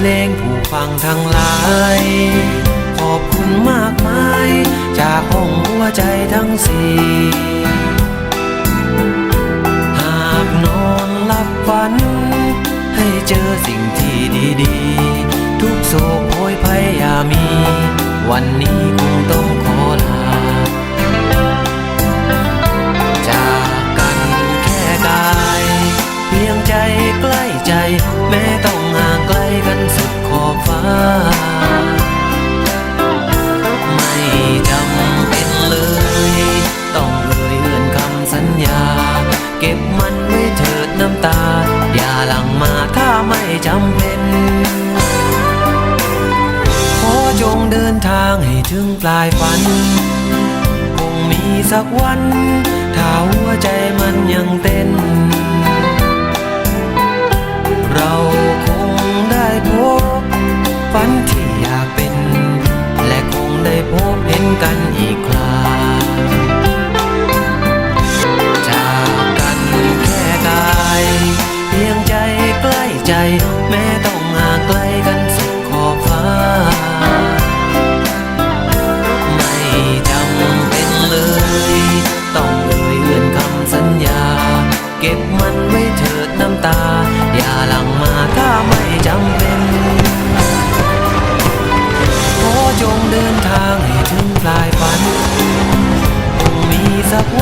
เลงผู้ฟังทั้งหลาย ขอบคุณมากมาย จากห้องหัวใจทั้งสี่ หากนอนหลับฝัน ให้เจอสิ่งที่ดีๆ ทุกโศกโอยภัยอย่ามี วันนี้คงต้องขอลาจากกันแค่กาย เพียงใจ เก็บมันไว้เถิดน้ำตา อย่าหลังมาถ้าไม่จำเป็น ขอจงเดินทางให้ถึงปลายฝัน คงมีสักวัน ถ้าหัวใจมันยังเต้น เราคงได้พบฝันที่อยากเป็น และคงได้พบเห็นกันอีก ใจแม้ต้องห่างไกลกันสุดขอบฟ้า ไม่จำเป็นเลย ต้องเลยเลื่อนคำสัญญา เก็บมันไว้เถิดน้ำตา อย่าหลังมาถ้าไม่จำเป็นขอจงเดินทางให้ถึงปลายฝันคงมีสักวัน